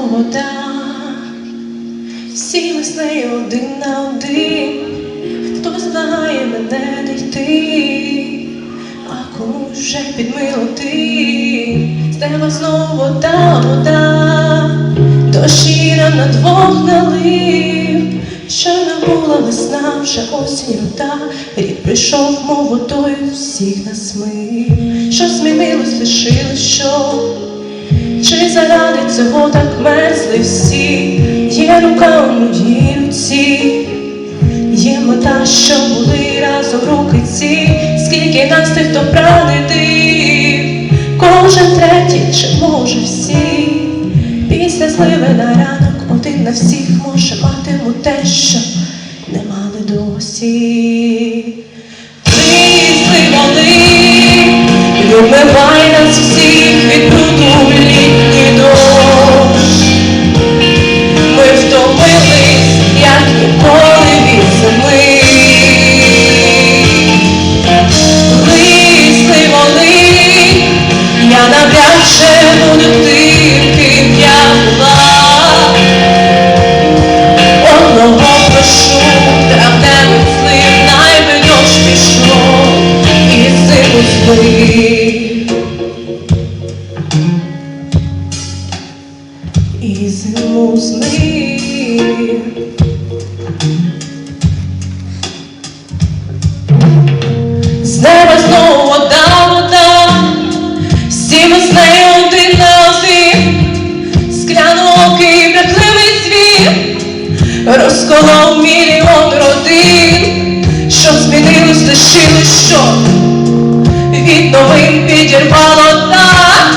вода, всі ми один на один, хто знає мене дійти, йти, а коли вже підмилоти, з неба знову вода, вода, дощі нам на двох налив, що не була весна, вже осінь рота, рік прийшов, мов водою всіх нас мив, що змінилось, лишилось що. Чи заради цього так мерзли всі, є рука у моїй руці, є мета, що були разом руки ці, скільки нас тих, хто пранити, кожен третій, чи може всі, після зливи на ранок один на всіх може матиму те, що не мали досі. Розколов мільйон родин, що змінилось, лишилось що, від новин підірвало так,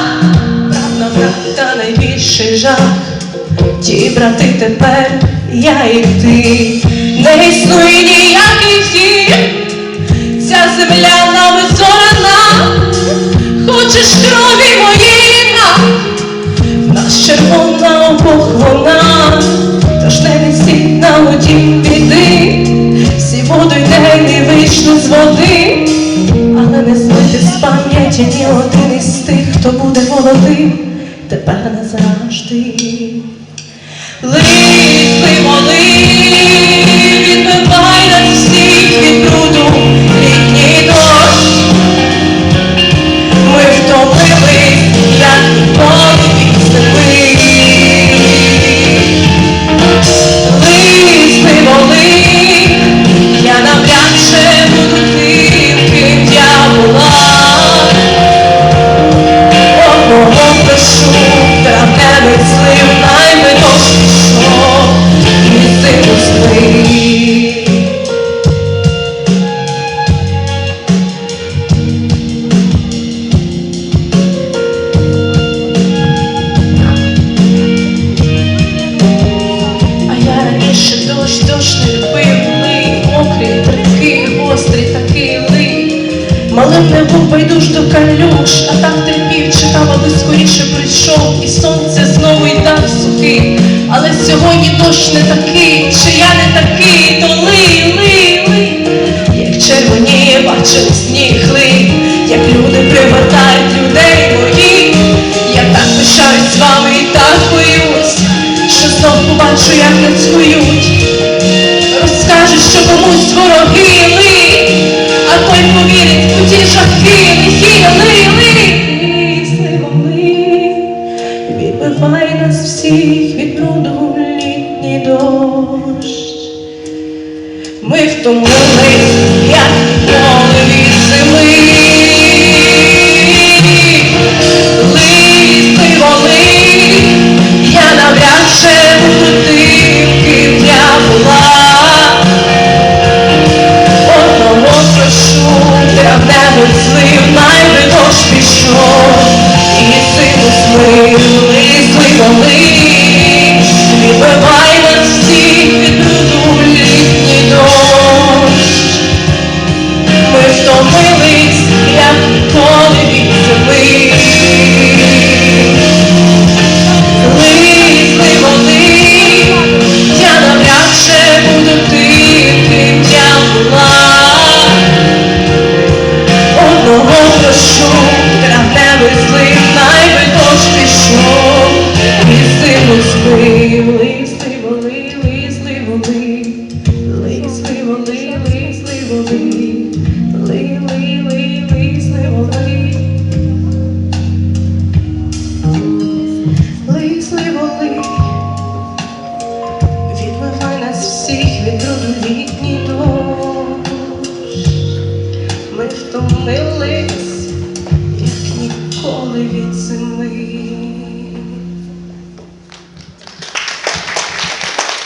правда, брат, найбільший жах. Ті брати тепер, я і ти, не існує ніякий дім. Ця земля нами дім біди, всі воду йде не вийшли з води, але не злити з пам'яті ні один із тих, хто буде молодим, тепер назавжди. Не був байдуж до калюш, а так терпів, чекав, аби скоріше прийшов, і сонце знову й так сухий. Але сьогодні дощ не такий, чи я не такий, то лий, лий, лий. Як червоніє, бачив сніг лий, як люди привертають людей моїх. Я так пишаюсь з вами і так боюсь, що знов побачу, як нацькують. Розкажуть, лиш томили.